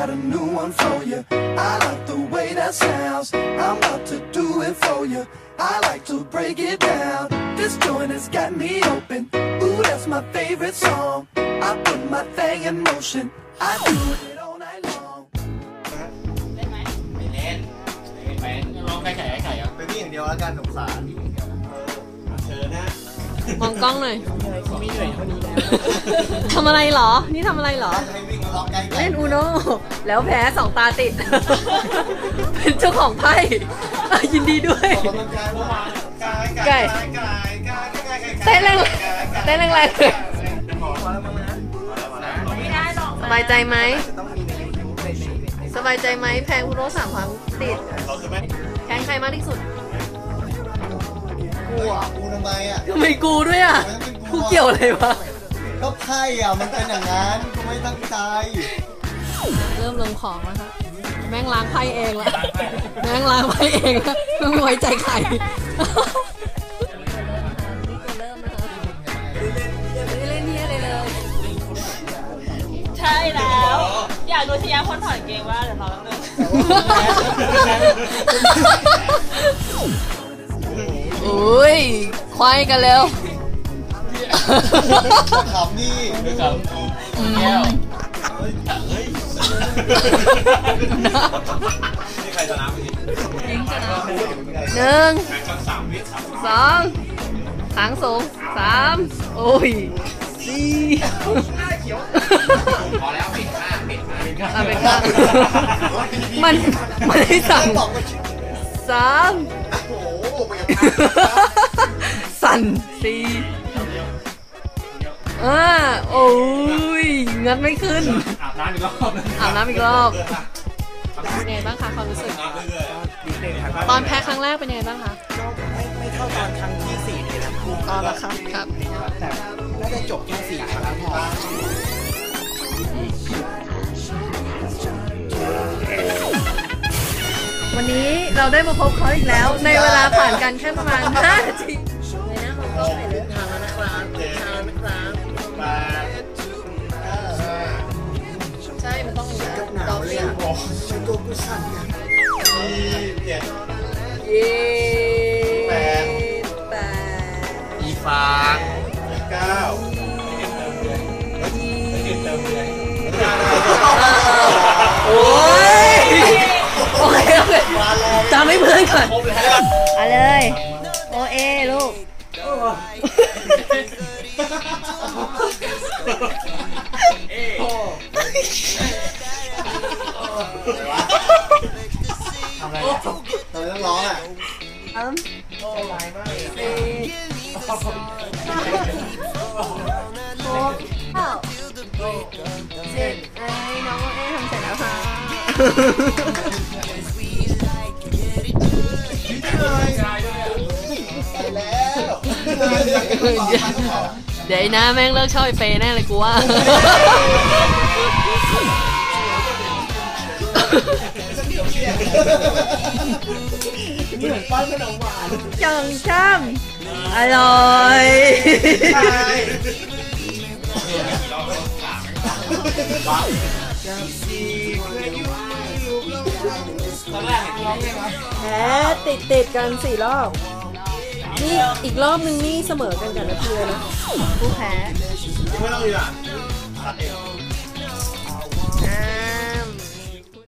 got a new one for you. I like the way that sounds. I'm about to do it for you. I like to break it down. This joint has got me open. Ooh, that's my favorite song. I put my thing in motion. I do it all night long. ไม่เล่นไปลองไก่ไข่ไก่ไข่อะเป็นพี่อย่างเดียวแล้วกันสงสารเชิญนะมองกล้องหน่อย ไม่เหนื่อยเท่านี้แล้วทำอะไรเหรอ นี่ทำอะไรเหรอ ให้วิ่งล็อกใกล้ๆเล่นอู โนแล้วแพ้สองตาติด เป็นเจ้าของไพ่อะยินดีด้วยออกกำลังกายเมื่อวานไก่เต้นแรงเต้นแรงๆเลยสบายใจไหมต้องมีในยูทูบในในในสบายใจไหมแพงอูโนสามครั้งติดเราจะไหมแพงใครมากที่สุด กูอะกูทำไมอะทำไมกูด้วยอะกูเกี่ยวอะไรวะก็ไพ่อะมันเป็นอย่างนั้นกูไม่ตั้งใจ เริ่มลงของแล้วครับแม่งล้างไพ่เองละแม่งล้างไพ่เองละไม่ไว้ใจใครใช่แล้ว อยากดูชยาคนถอดเกงว่าเดี๋ยวรอแป๊บนึงอุ้ยควายกันแล้วขำนี่ด้วยกันแก้วเฮ้ย นี่ใครชนะเมื่อกี้หนึ่งแข่งกันสามวิสามสองหางสูงสามโอ้ยสี่พอแล้วปิดข้างปิดข้างอะเป็นข้างมันมันให้สั่งบอกว่าสามโอ้โหไปกับสั่นสี่อ่าโอ้ยงัดไม่ขึ้นอาบ น้ำอีกรอบอาบน้ำอีกรอบ เป็นไงบ้างคะความรู้สึกนิดนึงครับตอนแพ้ครั้งแรกเป็นยังไงบ้างคะไม่ไม่เท่าตอนครั้งที่สี่เลยนะอ๋อแล้วครับครับ แต่น่าจะจบแค่สี่ครั้งพอวันนี้เราได้มาพบเขาอีกแล้ว ในเวลาผ่านกันแค่ประมาณ5นาทีเลยนะมองกล้องหน่อยเลยทางแล้วนะครับทางแล้วนะครับ ตัวกูสั่นอะเจ็ดเย้แปดแปดอีฟางเก้าติดเติมเดือนโอ้ยโอเคโอเคจำให้เพื่อนก่อนเอาเลยโอเอลูกเอ ทำอะไรเนี่ยตอนนี้ต้องร้องอะสามสี่หกเก้าสิบไอ้น้องโอเอทำเสร็จแล้วค่ะแล้วเดี๋ยวไอ้น้าแม่งเลิกชอบไอ้เฟย์แน่เลยกูว่านี่ เหมือนป้อนขนมหวานจังช่ำอร่อยแพ้ติดติดกันสี่รอบ นี่อีกรอบนึงนี่เสมอกันกับนาทีเลยนะผู้แพ้ไม่ต้องดีอะตัดเอง